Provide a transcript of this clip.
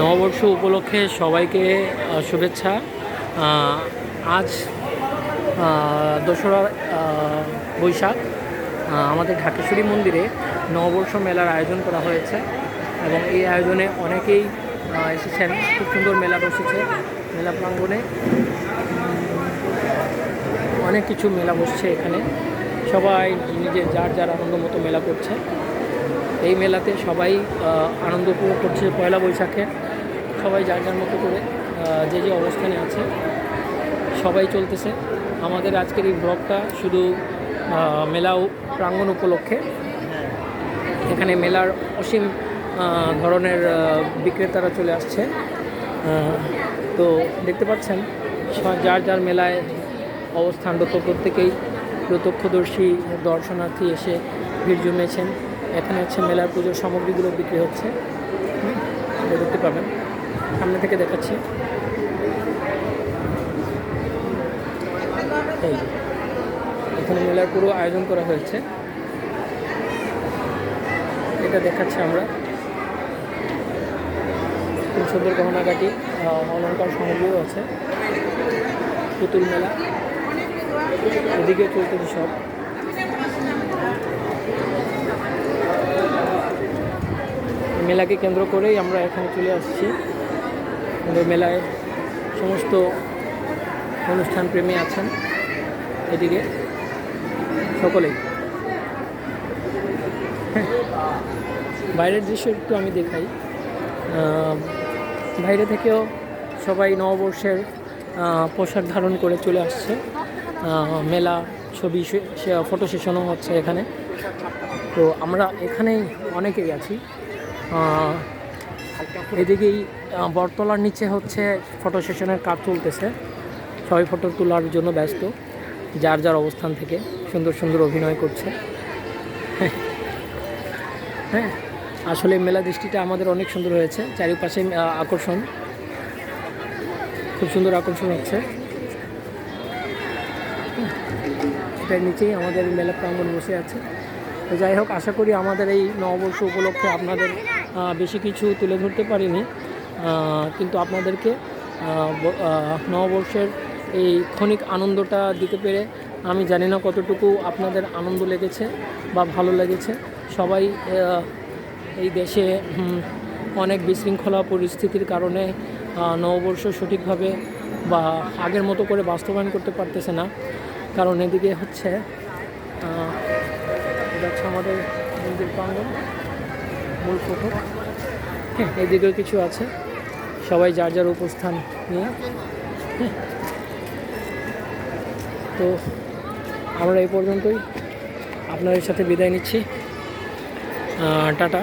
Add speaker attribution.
Speaker 1: নববর্ষ উপলক্ষে সবাইকে শুভেচ্ছা। আজ দোসরা বৈশাখ আমাদের ঢাকেশ্বরী মন্দিরে নববর্ষ মেলার আয়োজন করা হয়েছে এবং এই আয়োজনে অনেকেই এসেছেন। খুব সুন্দর মেলা বসেছে, মেলা প্রাঙ্গণে। অনেক কিছু মেলা বসছে এখানে। সবাই নিজের, যার যার আনন্দ মতো মেলা করছে। এই মেলাতে সবাই আনন্দ উপভোগ করছে পয়লা বৈশাখে। সবাই যার যার মতো করে যে যে অবস্থানে আছে, সবাই চলতেছে। আমাদের আজকের এই ব্লগটা শুধু মেলা প্রাঙ্গণ উপলক্ষে। এখানে মেলার অসীম ধরনের বিক্রেতারা চলে আসছে। তো দেখতে পাচ্ছেন যার যার মেলায় অবস্থানরত প্রত্যেকেই প্রত্যক্ষদর্শী, দর্শনার্থী এসে ভিড় জমিয়েছেন এখানে হচ্ছে মেলার পুজোর সামগ্রীগুলো বিক্রি হচ্ছে। দেখতে পাবেন। সামনে থেকে দেখাচ্ছি। এখানে মেলার পুরো আয়োজন করা হয়েছে। এটা দেখাচ্ছি আমরা। খুব সুন্দর গহনাগাটি আহ, অলঙ্কার সামগ্রীও আছে। পুতুল মেলা। এদিকে চলতেছে সব মেলাকে কেন্দ্র করেই আমরা এখানে চলে আসছি। মেলায় সমস্ত অনুষ্ঠান প্রেমী আছেন এদিকে সকলেই। বাইরের দৃশ্য একটু আমি দেখাই। বাইরে থেকেও সবাই নববর্ষের পোশাক ধারণ করে চলে আসছে। মেলা, ছবি ফটো সেশনও হচ্ছে এখানে। তো আমরা এখানেই অনেকেই আছি। এদিকেই বটতলার নিচে হচ্ছে ফটো সেশনের কাজ চলতেছে। সবাই ফটো তোলার জন্য ব্যস্ত, যার যার অবস্থান থেকে সুন্দর সুন্দর অভিনয় করছে। হ্যাঁ আসলে মেলা দৃষ্টিটা আমাদের অনেক সুন্দর হয়েছে, চারিপাশে আকর্ষণ। খুব সুন্দর আকর্ষণ হচ্ছে। এটার নিচেই আমাদের মেলা প্রাঙ্গণ বসে আছে। তো যাই হোক, আশা করি আমাদের এই নববর্ষ উপলক্ষে আপনাদের বেশি কিছু তুলে ধরতে পারিনি। কিন্তু আপনাদেরকে নববর্ষের এই ক্ষণিক আনন্দটা দিতে পেরে আমি জানি না কতটুকু আপনাদের আনন্দ লেগেছে বা ভালো লেগেছে। সবাই এই দেশে অনেক বিশৃঙ্খলা পরিস্থিতির কারণে নববর্ষ সঠিকভাবে বা আগের মতো করে বাস্তবায়ন করতে পারতেছে না। কারণ এদিকে হচ্ছে এটা হচ্ছে আমাদের মন্দির প্রাঙ্গণ। মূল ফটো হ্যাঁ এদিকেও কিছু আছে। সবাই যার যার উপস্থান নিয়ে। হ্যাঁ। তো আমরা এই পর্যন্তই। আপনাদের সাথে বিদায় নিচ্ছি। টাটা।